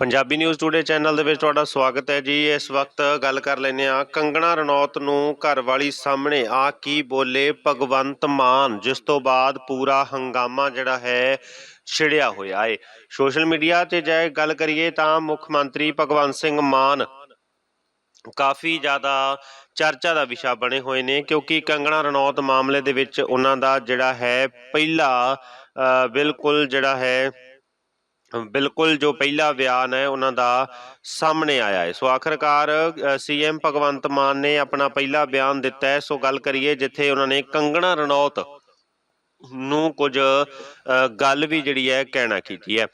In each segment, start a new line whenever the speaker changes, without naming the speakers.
Punjabi news today channel ਦੇ ਵਿੱਚ ਤੁਹਾਡਾ ਸਵਾਗਤ ਹੈ ਜੀ। ਇਸ ਵਕਤ ਗੱਲ ਕਰ ਲੈਨੇ ਆ ਕੰਗਣਾ ਰਣੌਤ ਨੂੰ ਘਰ ਵਾਲੀ ਸਾਹਮਣੇ ਆ ਕੀ ਬੋਲੇ ਭਗਵੰਤ ਮਾਨ, ਜਿਸ ਤੋਂ ਬਾਅਦ ਪੂਰਾ ਹੰਗਾਮਾ ਜਿਹੜਾ ਹੈ, ਛਿੜਿਆ ਹੋਇਆ ਏ। ਸੋਸ਼ਲ ਮੀਡੀਆ ਤੇ ਜੇ ਗੱਲ ਕਰੀਏ ਤਾਂ ਮੁੱਖ ਮੰਤਰੀ ਭਗਵੰਤ ਸਿੰਘ ਮਾਨ ਕਾਫੀ ਜ਼ਿਆਦਾ ਚਰਚਾ ਦਾ ਵਿਸ਼ਾ ਬਣੇ ਹੋਏ ਨੇ, ਕਿਉਂਕਿ ਕੰਗਣਾ ਰਣੌਤ ਮਾਮਲੇ ਦੇ ਵਿੱਚ ਉਹਨਾਂ ਦਾ ਜਿਹੜਾ ਹੈ, ਪਹਿਲਾ ਬਿਲਕੁਲ ਜਿਹੜਾ ਹੈ ਬਿਲਕੁਲ ਜੋ ਪਹਿਲਾ ਬਿਆਨ ਹੈ ਉਹਨਾਂ ਦਾ ਸਾਹਮਣੇ ਆਇਆ ਹੈ। ਸੋ ਆਖਰਕਾਰ ਸੀਐਮ ਭਗਵੰਤ ਮਾਨ ਨੇ ਆਪਣਾ ਪਹਿਲਾ ਬਿਆਨ ਦਿੱਤਾ ਹੈ। ਸੋ ਗੱਲ ਕਰੀਏ ਜਿੱਥੇ ਉਹਨਾਂ ਨੇ ਕੰਗਣਾ ਰਣੌਤ ਨੂੰ ਕੁਝ ਅ, ਗੱਲ ਵੀ ਜਿਹੜੀ ਹੈ ਕਹਿਣਾ ਕੀਤੀ ਹੈ।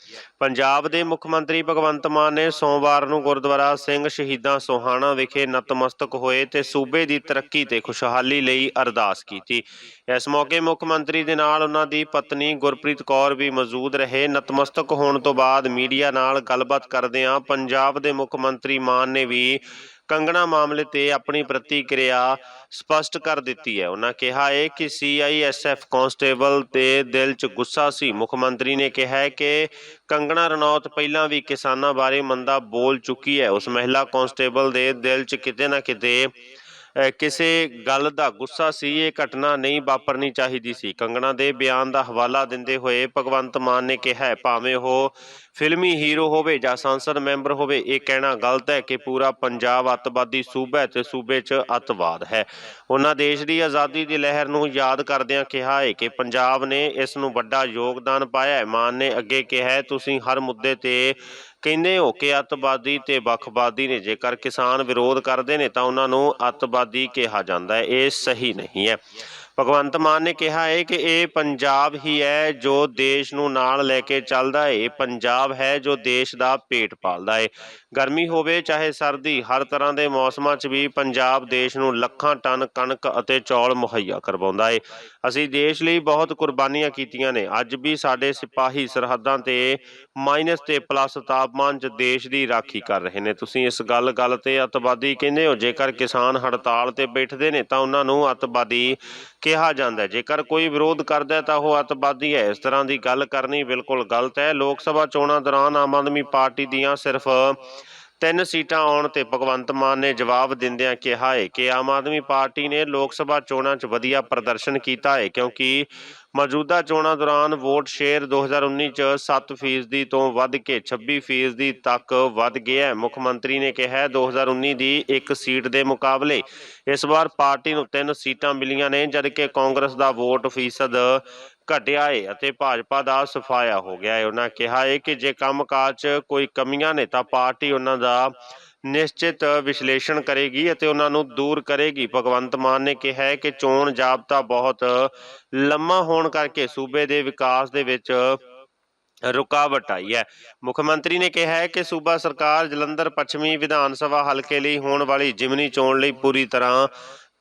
ਪੰਜਾਬ ਦੇ ਮੁੱਖ ਮੰਤਰੀ ਭਗਵੰਤ ਮਾਨ ਨੇ ਸੋਮਵਾਰ ਨੂੰ ਗੁਰਦੁਆਰਾ ਸਿੰਘ ਸ਼ਹੀਦਾਂ ਸੋਹਾਣਾ ਵਿਖੇ ਨਤਮਸਤਕ ਹੋਏ ਤੇ ਸੂਬੇ ਦੀ ਤਰੱਕੀ ਤੇ ਖੁਸ਼ਹਾਲੀ ਲਈ ਅਰਦਾਸ ਕੀਤੀ। ਇਸ ਮੌਕੇ ਮੁੱਖ ਮੰਤਰੀ ਦੇ ਨਾਲ ਉਹਨਾਂ ਦੀ ਪਤਨੀ ਗੁਰਪ੍ਰੀਤ ਕੌਰ ਵੀ ਮੌਜੂਦ ਰਹੇ। ਨਤਮਸਤਕ ਹੋਣ ਤੋਂ ਬਾਅਦ ਮੀਡੀਆ ਨਾਲ ਗੱਲਬਾਤ ਕਰਦਿਆਂ ਪੰਜਾਬ ਦੇ ਮੁੱਖ ਮੰਤਰੀ ਮਾਨ ਨੇ ਵੀ ਕੰਗਣਾ ਮਾਮਲੇ ਤੇ ਆਪਣੀ ਪ੍ਰਤੀਕਿਰਿਆ ਸਪਸ਼ਟ ਕਰ ਦਿੱਤੀ ਹੈ। ਉਹਨਾਂ ਕਿਹਾ ਹੈ ਕਿ ਸੀਆਈਐਸਐਫ ਕਾਂਸਟੇਬਲ ਤੇ ਦਿਲ 'ਚ ਗੁੱਸਾ ਸੀ। ਮੁੱਖ ਮੰਤਰੀ ਨੇ ਕਿਹਾ ਹੈ ਕਿ ਕੰਗਣਾ ਰਣੌਤ ਪਹਿਲਾਂ ਵੀ ਕਿਸਾਨਾਂ ਬਾਰੇ ਮੰਦਾ ਬੋਲ ਚੁੱਕੀ ਹੈ। ਉਸ ਮਹਿਲਾ ਕਾਂਸਟੇਬਲ ਦੇ ਦਿਲ 'ਚ ਕਿਤੇ ਨਾ ਕਿਤੇ ਕਿਸੇ ਗੱਲ ਦਾ ਗੁੱਸਾ ਸੀ। ਇਹ ਘਟਨਾ ਨਹੀਂ ਵਾਪਰਨੀ ਚਾਹੀਦੀ ਸੀ। ਕੰਗਣਾ ਦੇ ਬਿਆਨ ਦਾ ਹਵਾਲਾ ਦਿੰਦੇ ਹੋਏ ਭਗਵੰਤ ਮਾਨ ਨੇ ਕਿਹਾ, ਭਾਵੇਂ ਉਹ ਫਿਲਮੀ ਹੀਰੋ ਹੋਵੇ ਜਾਂ ਸੰਸਦ ਮੈਂਬਰ ਹੋਵੇ, ਇਹ ਕਹਿਣਾ ਗਲਤ ਹੈ ਕਿ ਪੂਰਾ ਪੰਜਾਬ ਅੱਤਵਾਦੀ ਸੂਬਾ ਹੈ ਤੇ ਸੂਬੇ 'ਚ ਅੱਤਵਾਦ ਹੈ। ਉਹਨਾਂ ਦੇਸ਼ ਦੀ ਆਜ਼ਾਦੀ ਦੀ ਲਹਿਰ ਨੂੰ ਯਾਦ ਕਰਦਿਆਂ ਕਿਹਾ ਹੈ ਕਿ ਪੰਜਾਬ ਨੇ ਇਸ ਨੂੰ ਵੱਡਾ ਯੋਗਦਾਨ ਪਾਇਆ ਹੈ। ਮਾਨ ਨੇ ਅੱਗੇ ਕਿਹਾ ਤੁਸੀਂ ਹਰ ਮੁੱਦੇ ਤੇ ਕਹਿੰਦੇ ਹੋ ਕਿ ਅੱਤਵਾਦੀ ਤੇ ਵੱਖਵਾਦੀ ਨੇ। ਜੇਕਰ ਕਿਸਾਨ ਵਿਰੋਧ ਕਰਦੇ ਨੇ ਤਾਂ ਉਹਨਾਂ ਨੂੰ ਅੱਤਵਾਦੀ ਕਿਹਾ ਜਾਂਦਾ ਹੈ। ਇਹ ਸਹੀ ਨਹੀਂ ਹੈ। ਭਗਵੰਤ ਮਾਨ ਨੇ ਕਿਹਾ ਹੈ ਕਿ ਇਹ ਪੰਜਾਬ ਹੀ ਹੈ ਜੋ ਦੇਸ਼ ਨੂੰ ਨਾਲ ਲੈ ਕੇ ਚੱਲਦਾ ਹੈ। ਇਹ ਪੰਜਾਬ ਹੈ ਜੋ ਦੇਸ਼ ਦਾ ਪੇਟ ਪਾਲਦਾ ਹੈ। ਗਰਮੀ ਹੋਵੇ ਚਾਹੇ ਸਰਦੀ, ਹਰ ਤਰ੍ਹਾਂ ਦੇ ਮੌਸਮਾਂ 'ਚ ਵੀ ਪੰਜਾਬ ਦੇਸ਼ ਨੂੰ ਲੱਖਾਂ ਟਨ ਕਣਕ ਅਤੇ ਚੌਲ ਮੁਹੱਈਆ ਕਰਵਾਉਂਦਾ ਹੈ। ਅਸੀਂ ਦੇਸ਼ ਲਈ ਬਹੁਤ ਕੁਰਬਾਨੀਆਂ ਕੀਤੀਆਂ ਨੇ। ਅੱਜ ਵੀ ਸਾਡੇ ਸਿਪਾਹੀ ਸਰਹੱਦਾਂ ਤੇ ਮਾਈਨਸ ਤੇ ਪਲੱਸ ਤਾਪਮਾਨ 'ਚ ਦੇਸ਼ ਦੀ ਰਾਖੀ ਕਰ ਰਹੇ ਨੇ। ਤੁਸੀਂ ਇਸ ਗੱਲ ਗੱਲ ਤੇ ਅੱਤਵਾਦੀ ਕਹਿੰਦੇ ਹੋ। ਜੇਕਰ ਕਿਸਾਨ ਹੜਤਾਲ ਤੇ ਬੈਠਦੇ ਨੇ ਤਾਂ ਉਹਨਾਂ ਨੂੰ ਅੱਤਵਾਦੀ ਕਿਹਾ ਜਾਂਦਾ ਜੇਕਰ ਕੋਈ ਵਿਰੋਧ ਕਰਦਾ ਤਾਂ ਉਹ ਅੱਤਵਾਦੀ ਹੈ। ਇਸ ਤਰ੍ਹਾਂ ਦੀ ਗੱਲ ਕਰਨੀ ਬਿਲਕੁਲ ਗਲਤ ਹੈ। ਲੋਕ ਸਭਾ ਚੋਣਾਂ ਦੌਰਾਨ ਆਮ ਆਦਮੀ ਪਾਰਟੀ ਦੀਆਂ ਸਿਰਫ ਤਿੰਨ ਸੀਟਾਂ ਆਉਣ ਤੇ ਭਗਵੰਤ ਮਾਨ ਨੇ ਜਵਾਬ ਦਿੰਦਿਆਂ ਕਿਹਾ ਹੈ ਕਿ ਆਮ ਆਦਮੀ ਪਾਰਟੀ ਨੇ ਲੋਕ ਸਭਾ ਚੋਣਾਂ 'ਚ ਵਧੀਆ ਪ੍ਰਦਰਸ਼ਨ ਕੀਤਾ ਹੈ ਕਿਉਂਕਿ ਮੌਜੂਦਾ ਚੋਣਾਂ ਦੌਰਾਨ ਵੋਟ ਸ਼ੇਅਰ 2019 'ਚ 7% ਤੋਂ ਵੱਧ ਕੇ 26% ਤੱਕ ਵੱਧ ਗਿਆ ਹੈ ਮੁੱਖ ਮੰਤਰੀ ਨੇ ਕਿਹਾ ਹੈ 2019 ਦੀ ਇੱਕ ਸੀਟ ਦੇ ਮੁਕਾਬਲੇ ਇਸ ਵਾਰ ਪਾਰਟੀ ਨੂੰ ਤਿੰਨ ਸੀਟਾਂ ਮਿਲੀਆਂ ਨੇ, ਜਦਕਿ ਕਾਂਗਰਸ ਦਾ ਵੋਟ ਫੀਸਦ ਘਟਿਆ ਹੈ ਅਤੇ ਭਾਜਪਾ ਦਾ ਸਫਾਇਆ ਹੋ ਗਿਆ ਹੈ ਉਹਨਾਂ ਕਿਹਾ ਹੈ ਕਿ ਜੇ ਕੰਮਕਾਜ 'ਚ ਕੋਈ ਕਮੀਆਂ ਨੇ ਤਾਂ ਪਾਰਟੀ ਉਹਨਾਂ ਦਾ ਨਿਸ਼ਚਿਤ ਵਿਸ਼ਲੇਸ਼ਣ ਕਰੇਗੀ ਅਤੇ ਉਹਨਾਂ ਨੂੰ ਦੂਰ ਕਰੇਗੀ। ਭਗਵੰਤ ਮਾਨ ਨੇ ਕਿਹਾ ਹੈ ਕਿ ਚੋਣ ਜਾਬਤਾ ਬਹੁਤ ਲੰਮਾ ਹੋਣ ਕਰਕੇ ਸੂਬੇ ਦੇ ਵਿਕਾਸ ਦੇ ਵਿੱਚ ਰੁਕਾਵਟ ਆਈ ਹੈ। ਮੁੱਖ ਮੰਤਰੀ ਨੇ ਕਿਹਾ ਹੈ ਕਿ ਸੂਬਾ ਸਰਕਾਰ ਜਲੰਧਰ ਪੱਛਮੀ ਵਿਧਾਨ ਸਭਾ ਹਲਕੇ ਲਈ ਹੋਣ ਵਾਲੀ ਜਿਮਨੀ ਚੋਣ ਲਈ ਪੂਰੀ ਤਰ੍ਹਾਂ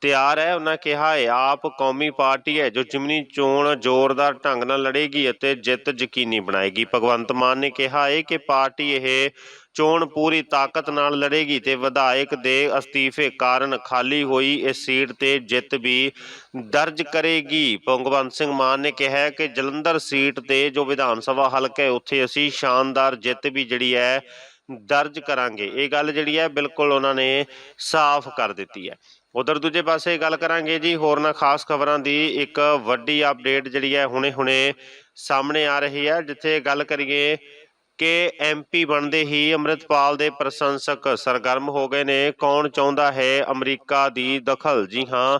ਤਿਆਰ ਹੈ। ਉਹਨਾਂ ਕਿਹਾ ਹੈ ਆਪ ਕੌਮੀ ਪਾਰਟੀ ਹੈ ਜੋ ਜਿਮਨੀ ਚੋਣ ਜ਼ੋਰਦਾਰ ਢੰਗ ਨਾਲ ਲੜੇਗੀ ਅਤੇ ਜਿੱਤ ਯਕੀਨੀ ਬਣਾਏਗੀ। ਭਗਵੰਤ ਮਾਨ ਨੇ ਕਿਹਾ ਹੈ ਕਿ ਪਾਰਟੀ ਇਹ ਚੋਣ ਪੂਰੀ ਤਾਕਤ ਨਾਲ ਲੜੇਗੀ ਤੇ ਵਿਧਾਇਕ ਦੇ ਅਸਤੀਫੇ ਕਾਰਨ ਖਾਲੀ ਹੋਈ ਇਸ ਸੀਟ ਤੇ ਜਿੱਤ ਵੀ ਦਰਜ ਕਰੇਗੀ। ਭਗਵੰਤ ਸਿੰਘ ਮਾਨ ਨੇ ਕਿਹਾ ਕਿ ਜਲੰਧਰ ਸੀਟ ਤੇ ਜੋ ਵਿਧਾਨ ਸਭਾ ਹਲਕਾ ਹੈ, ਉੱਥੇ ਅਸੀਂ ਸ਼ਾਨਦਾਰ ਜਿੱਤ ਵੀ ਜਿਹੜੀ ਹੈ ਦਰਜ ਕਰਾਂਗੇ। ਇਹ ਗੱਲ ਜਿਹੜੀ ਹੈ, ਬਿਲਕੁਲ ਉਹਨਾਂ ਨੇ ਸਾਫ਼ ਕਰ ਦਿੱਤੀ ਹੈ। ਉਧਰ ਦੂਜੇ ਪਾਸੇ ਗੱਲ ਕਰਾਂਗੇ ਜੀ ਹੋਰਨਾਂ ਖਾਸ ਖਬਰਾਂ ਦੀ ਇੱਕ ਵੱਡੀ ਅਪਡੇਟ ਜਿਹੜੀ ਹੈ ਹੁਣੇ-ਹੁਣੇ ਸਾਹਮਣੇ ਆ ਰਹੀ ਹੈ, ਜਿੱਥੇ ਗੱਲ ਕਰੀਏ ਕਿ ਐਮਪੀ ਬਣਦੇ ਹੀ ਅੰਮ੍ਰਿਤਪਾਲ ਦੇ ਪ੍ਰਸ਼ੰਸਕ ਸਰਗਰਮ ਹੋ ਗਏ ਨੇ। ਕੌਣ ਚਾਹੁੰਦਾ ਹੈ ਅਮਰੀਕਾ ਦੀ ਦਖਲ? ਜੀ ਹਾਂ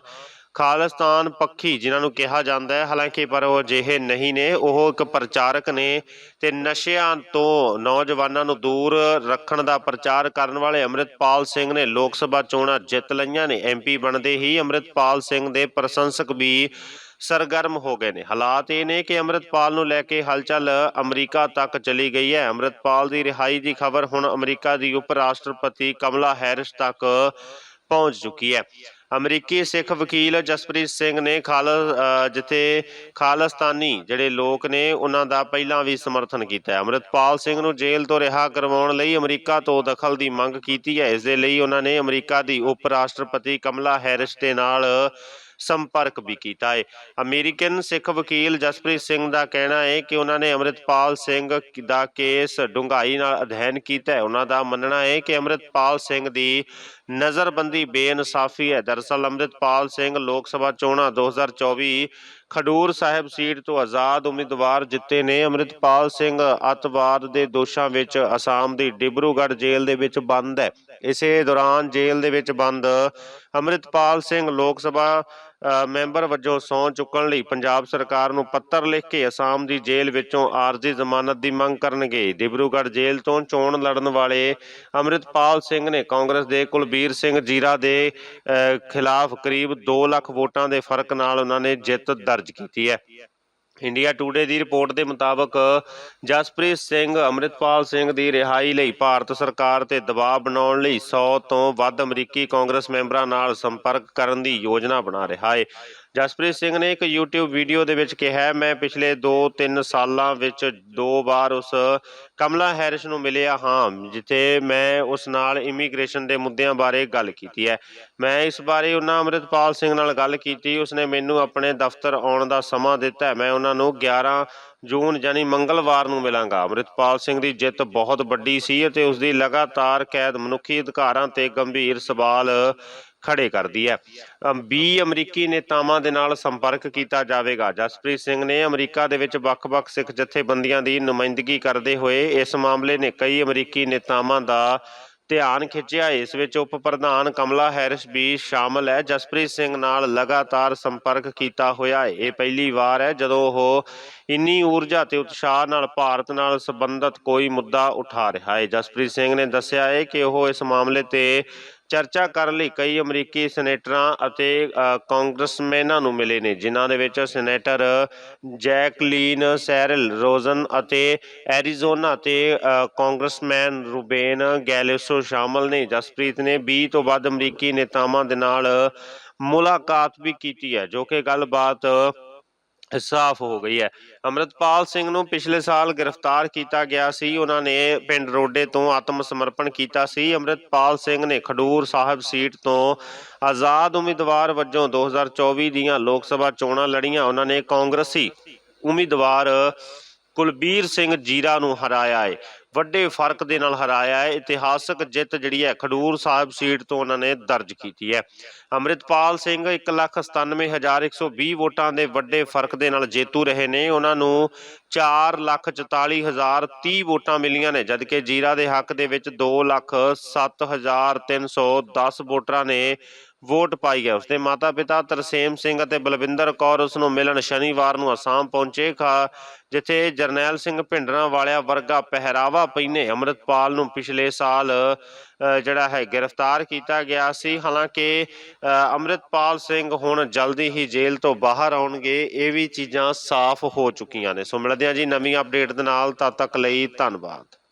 ਖਾਲਿਸਤਾਨ ਪੱਖੀ, ਜਿਨ੍ਹਾਂ ਨੂੰ ਕਿਹਾ ਜਾਂਦਾ ਹੈ। ਹਾਲਾਂਕਿ ਪਰ ਉਹ ਅਜਿਹੇ ਨਹੀਂ ਨੇ। ਉਹ ਇੱਕ ਪ੍ਰਚਾਰਕ ਨੇ ਤੇ ਨਸ਼ਿਆਂ ਤੋਂ ਨੌਜਵਾਨਾਂ ਨੂੰ ਦੂਰ ਰੱਖਣ ਦਾ ਪ੍ਰਚਾਰ ਕਰਨ ਵਾਲੇ ਅੰਮ੍ਰਿਤਪਾਲ ਸਿੰਘ ਨੇ ਲੋਕ ਸਭਾ ਚੋਣਾਂ ਜਿੱਤ ਲਈਆਂ ਨੇ। ਐਮਪੀ ਬਣਦੇ ਹੀ ਅੰਮ੍ਰਿਤਪਾਲ ਸਿੰਘ ਦੇ ਪ੍ਰਸ਼ੰਸਕ ਵੀ ਸਰਗਰਮ ਹੋ ਗਏ ਨੇ। ਹਾਲਾਤ ਇਹ ਨੇ ਕਿ ਅੰਮ੍ਰਿਤਪਾਲ ਨੂੰ ਲੈ ਕੇ ਹਲਚਲ ਅਮਰੀਕਾ ਤੱਕ ਚਲੀ ਗਈ ਹੈ। ਅੰਮ੍ਰਿਤਪਾਲ ਦੀ ਰਿਹਾਈ ਦੀ ਖਬਰ ਹੁਣ ਅਮਰੀਕਾ ਦੀ ਉਪ ਰਾਸ਼ਟਰਪਤੀ ਕਮਲਾ ਹੈਰਿਸ ਤੱਕ ਪਹੁੰਚ ਚੁੱਕੀ ਹੈ। ਅਮਰੀਕੀ ਸਿੱਖ ਵਕੀਲ ਜਸਪ੍ਰੀਤ ਸਿੰਘ ਨੇ ਖਾਲ ਜਿੱਥੇ ਖਾਲਸਤਾਨੀ ਜਿਹੜੇ ਲੋਕ ਨੇ, ਉਹਨਾਂ ਦਾ ਪਹਿਲਾਂ ਵੀ ਸਮਰਥਨ ਕੀਤਾ ਹੈ। ਅੰਮ੍ਰਿਤਪਾਲ ਸਿੰਘ ਨੂੰ ਜੇਲ੍ਹ ਤੋਂ ਰਿਹਾ ਕਰਵਾਉਣ ਲਈ ਅਮਰੀਕਾ ਤੋਂ ਦਖਲ ਦੀ ਮੰਗ ਕੀਤੀ ਹੈ। ਇਸ ਦੇ ਲਈ ਉਹਨਾਂ ਨੇ ਅਮਰੀਕਾ ਦੀ ਉਪ ਰਾਸ਼ਟਰਪਤੀ ਕਮਲਾ ਹੈਰਿਸ ਦੇ ਨਾਲ ਸੰਪਰਕ ਵੀ ਕੀਤਾ ਹੈ ਅਮਰੀਕਨ ਸਿੱਖ ਵਕੀਲ ਜਸਪ੍ਰੀਤ ਸਿੰਘ ਦਾ ਕਹਿਣਾ ਹੈ ਕਿ ਉਹਨਾਂ ਨੇ ਅੰਮ੍ਰਿਤਪਾਲ ਸਿੰਘ ਦਾ ਕੇਸ ਡੂੰਘਾਈ ਨਾਲ ਅਧਿਐਨ ਕੀਤਾ ਹੈ ਉਹਨਾਂ ਦਾ ਮੰਨਣਾ ਹੈ ਕਿ ਅੰਮ੍ਰਿਤਪਾਲ ਸਿੰਘ ਦੀ ਨਜ਼ਰਬੰਦੀ ਬੇਇਨਸਾਫੀ ਹੈ। ਦਰਅਸਲ ਅੰਮ੍ਰਿਤਪਾਲ ਸਿੰਘ ਲੋਕ ਸਭਾ ਚੋਣਾਂ 2024 ਖਡੂਰ ਸਾਹਿਬ ਸੀਟ ਤੋਂ ਆਜ਼ਾਦ ਉਮੀਦਵਾਰ ਜਿੱਤੇ ਨੇ। ਅੰਮ੍ਰਿਤਪਾਲ ਸਿੰਘ ਅੱਤਵਾਦ ਦੇ ਦੋਸ਼ਾਂ ਵਿੱਚ ਅਸਾਮ ਦੀ ਡਿਬਰੂਗੜ੍ਹ ਜੇਲ੍ਹ ਦੇ ਵਿੱਚ ਬੰਦ ਹੈ। ਇਸੇ ਦੌਰਾਨ ਜੇਲ੍ਹ ਦੇ ਵਿੱਚ ਬੰਦ ਅੰਮ੍ਰਿਤਪਾਲ ਸਿੰਘ ਲੋਕ ਸਭਾ ਮੈਂਬਰ ਵਜੋਂ ਸਹੁੰ ਚੁੱਕਣ ਲਈ ਪੰਜਾਬ ਸਰਕਾਰ ਨੂੰ ਪੱਤਰ ਲਿਖ ਕੇ ਅਸਾਮ ਦੀ ਜੇਲ੍ਹ ਵਿੱਚੋਂ ਆਰਜ਼ੀ ਜ਼ਮਾਨਤ ਦੀ ਮੰਗ ਕਰਨਗੇ। ਡਿਬਰੂਗੜ੍ਹ ਜੇਲ੍ਹ ਤੋਂ ਚੋਣ ਲੜਨ ਵਾਲੇ ਅੰਮ੍ਰਿਤਪਾਲ ਸਿੰਘ ਨੇ ਕਾਂਗਰਸ ਦੇ ਕੁਲਬੀਰ ਸਿੰਘ ਜੀਰਾ ਦੇ ਖਿਲਾਫ ਕਰੀਬ 2 ਲੱਖ ਵੋਟਾਂ ਦੇ ਫ਼ਰਕ ਨਾਲ ਉਹਨਾਂ ਨੇ ਜਿੱਤ ਦਰਜ ਕੀਤੀ ਹੈ। ਇੰਡੀਆ ਟੂਡੇ ਦੀ ਰਿਪੋਰਟ ਦੇ ਮੁਤਾਬਕ ਜਸਪ੍ਰੀਤ ਸਿੰਘ, ਅੰਮ੍ਰਿਤਪਾਲ ਸਿੰਘ ਦੀ ਰਿਹਾਈ ਲਈ ਭਾਰਤ ਸਰਕਾਰ ਤੇ ਦਬਾਅ ਬਣਾਉਣ ਲਈ 100 ਤੋਂ ਵੱਧ ਅਮਰੀਕੀ ਕਾਂਗਰਸ ਮੈਂਬਰਾਂ ਨਾਲ ਸੰਪਰਕ ਕਰਨ ਦੀ ਯੋਜਨਾ ਬਣਾ ਰਿਹਾ ਹੈ। ਜਸਪ੍ਰੀਤ ਸਿੰਘ ਨੇ ਇੱਕ YouTube ਵੀਡੀਓ ਦੇ ਵਿੱਚ ਕਿਹਾ ਮੈਂ ਪਿਛਲੇ 2-3 ਸਾਲਾਂ ਵਿੱਚ ਦੋ ਵਾਰ ਉਸ ਕਮਲਾ ਹੈਰਿਸ ਨੂੰ ਮਿਲਿਆ ਹਾਂ, ਜਿੱਥੇ ਮੈਂ ਉਸ ਨਾਲ ਇਮੀਗ੍ਰੇਸ਼ਨ ਦੇ ਮੁੱਦਿਆਂ ਬਾਰੇ ਗੱਲ ਕੀਤੀ ਹੈ। ਮੈਂ ਇਸ ਬਾਰੇ ਉਹਨਾਂ ਅੰਮ੍ਰਿਤਪਾਲ ਸਿੰਘ ਨਾਲ ਗੱਲ ਕੀਤੀ। ਉਸਨੇ ਮੈਨੂੰ ਆਪਣੇ ਦਫ਼ਤਰ ਆਉਣ ਦਾ ਸਮਾਂ ਦਿੱਤਾ ਮੈਂ ਉਹਨਾਂ ਨੂੰ 11 ਜੂਨ ਯਾਨੀ ਮੰਗਲਵਾਰ ਨੂੰ ਮਿਲਾਂਗਾ। ਅੰਮ੍ਰਿਤਪਾਲ ਸਿੰਘ ਦੀ ਜਿੱਤ ਬਹੁਤ ਵੱਡੀ ਸੀ ਅਤੇ ਉਸ ਦੀ ਲਗਾਤਾਰ ਕੈਦ ਮਨੁੱਖੀ ਅਧਿਕਾਰਾਂ ਤੇ ਗੰਭੀਰ ਸਵਾਲ ਖੜੇ ਕਰਦੀ ਹੈ। ਅਮ 20 ਅਮਰੀਕੀ ਨੇਤਾਵਾਂ ਦੇ ਨਾਲ ਸੰਪਰਕ ਕੀਤਾ ਜਾਵੇਗਾ। ਜਸਪ੍ਰੀਤ ਸਿੰਘ ਨੇ ਅਮਰੀਕਾ ਦੇ ਵਿੱਚ ਵੱਖ-ਵੱਖ ਸਿੱਖ ਜਥੇਬੰਦੀਆਂ ਦੀ ਨੁਮਾਇੰਦਗੀ ਕਰਦੇ ਹੋਏ ਇਸ ਮਾਮਲੇ ਨੇ ਕਈ ਅਮਰੀਕੀ ਨੇਤਾਵਾਂ ਦਾ ਧਿਆਨ ਖਿੱਚਿਆ। ਇਸ ਵਿੱਚ ਉਪ ਪ੍ਰਧਾਨ ਕਮਲਾ ਹੈਰਿਸ ਵੀ ਸ਼ਾਮਲ ਹੈ। ਜਸਪ੍ਰੀਤ ਸਿੰਘ ਨਾਲ ਲਗਾਤਾਰ ਸੰਪਰਕ ਕੀਤਾ ਹੋਇਆ ਹੈ। ਇਹ ਪਹਿਲੀ ਵਾਰ ਹੈ ਜਦੋਂ ਉਹ ਇੰਨੀ ਊਰਜਾ ਤੇ ਉਤਸ਼ਾਹ ਨਾਲ ਭਾਰਤ ਨਾਲ ਸੰਬੰਧਿਤ ਕੋਈ ਮੁੱਦਾ ਉਠਾ ਰਿਹਾ ਹੈ। ਜਸਪ੍ਰੀਤ ਸਿੰਘ ਨੇ ਦੱਸਿਆ ਹੈ ਕਿ ਉਹ ਇਸ ਮਾਮਲੇ ਤੇ ਚਰਚਾ ਕਰਨ ਲਈ ਕਈ ਅਮਰੀਕੀ ਸੈਨੇਟਰਾਂ ਅਤੇ ਕਾਂਗਰਸਮੈਨਾਂ ਨੂੰ ਮਿਲੇ ਨੇ, ਜਿਨ੍ਹਾਂ ਦੇ ਵਿੱਚ ਸੈਨੇਟਰ ਜੈਕਲੀਨ ਸੈਰਲ, ਰੋਜ਼ਨ ਅਤੇ ਐਰੀਜ਼ੋਨਾ ਤੇ ਕਾਂਗਰਸਮੈਨ ਰੂਬੇਨ ਗੈਲੇਸੋ ਸ਼ਾਮਲ ਨੇ। ਜਸਪ੍ਰੀਤ ਨੇ 20 ਤੋਂ ਵੱਧ ਅਮਰੀਕੀ ਨੇਤਾਵਾਂ ਦੇ ਨਾਲ ਮੁਲਾਕਾਤ ਵੀ ਕੀਤੀ ਹੈ, ਜੋ ਕਿ ਗੱਲਬਾਤ ਸਾਫ਼ ਹੋ ਗਈ ਹੈ। ਅੰਮ੍ਰਿਤਪਾਲ ਸਿੰਘ ਨੂੰ ਪਿਛਲੇ ਸਾਲ ਗ੍ਰਿਫਤਾਰ ਕੀਤਾ ਗਿਆ ਸੀ। ਉਹਨਾਂ ਨੇ ਪਿੰਡ ਰੋਡੇ ਤੋਂ ਆਤਮ ਸਮਰਪਣ ਕੀਤਾ ਸੀ। ਅੰਮ੍ਰਿਤਪਾਲ ਸਿੰਘ ਨੇ ਖਡੂਰ ਸਾਹਿਬ ਸੀਟ ਤੋਂ ਆਜ਼ਾਦ ਉਮੀਦਵਾਰ ਵਜੋਂ 2024 ਦੀਆਂ ਲੋਕ ਸਭਾ ਚੋਣਾਂ ਲੜੀਆਂ। ਉਹਨਾਂ ਨੇ ਕਾਂਗਰਸੀ ਉਮੀਦਵਾਰ ਕੁਲਬੀਰ ਸਿੰਘ ਜੀਰਾ ਨੂੰ ਹਰਾਇਆ ਹੈ ਵੱਡੇ ਫ਼ਰਕ ਦੇ ਨਾਲ ਹਰਾਇਆ ਹੈ ਇਤਿਹਾਸਕ ਜਿੱਤ ਜਿਹੜੀ ਹੈ, ਖਡੂਰ ਸਾਹਿਬ ਸੀਟ ਤੋਂ ਉਹਨਾਂ ਨੇ ਦਰਜ ਕੀਤੀ ਹੈ। ਅੰਮ੍ਰਿਤਪਾਲ ਸਿੰਘ 197120 ਵੋਟਾਂ ਦੇ ਵੱਡੇ ਫ਼ਰਕ ਦੇ ਨਾਲ ਜੇਤੂ ਰਹੇ ਨੇ। ਉਹਨਾਂ ਨੂੰ 444030 ਵੋਟਾਂ ਮਿਲੀਆਂ ਨੇ, ਜਦਕਿ ਜੀਰਾ ਦੇ ਹੱਕ ਦੇ ਵਿੱਚ 207310 ਵੋਟਰਾਂ ਨੇ ਵੋਟ ਪਾਈ ਹੈ ਉਸਦੇ ਮਾਤਾ-ਪਿਤਾ ਤਰਸੇਮ ਸਿੰਘ ਅਤੇ ਬਲਵਿੰਦਰ ਕੌਰ ਉਸ ਨੂੰ ਮਿਲਣ ਸ਼ਨੀਵਾਰ ਨੂੰ ਅਸਾਮ ਪਹੁੰਚੇ। ਜਿੱਥੇ ਜਰਨੈਲ ਸਿੰਘ ਭਿੰਡਰਾਂ ਵਾਲਿਆ ਵਰਗਾ ਪਹਿਰਾਵਾ ਪਹਿਨੇ ਅੰਮ੍ਰਿਤਪਾਲ ਨੂੰ ਪਿਛਲੇ ਸਾਲ ਜਿਹੜਾ ਹੈ ਗ੍ਰਿਫਤਾਰ ਕੀਤਾ ਗਿਆ ਸੀ। ਹਾਲਾਂਕਿ ਅ, ਅੰਮ੍ਰਿਤਪਾਲ ਸਿੰਘ ਹੁਣ ਜਲਦੀ ਹੀ ਜੇਲ੍ਹ ਤੋਂ ਬਾਹਰ ਆਉਣਗੇ। ਇਹ ਵੀ ਚੀਜ਼ਾਂ ਸਾਫ਼ ਹੋ ਚੁੱਕੀਆਂ ਨੇ। ਸੋ ਮਿਲਦੇ ਹਾਂ ਜੀ ਨਵੀਂ ਅਪਡੇਟ ਦੇ ਨਾਲ। ਤਦ ਤੱਕ ਲਈ ਧੰਨਵਾਦ।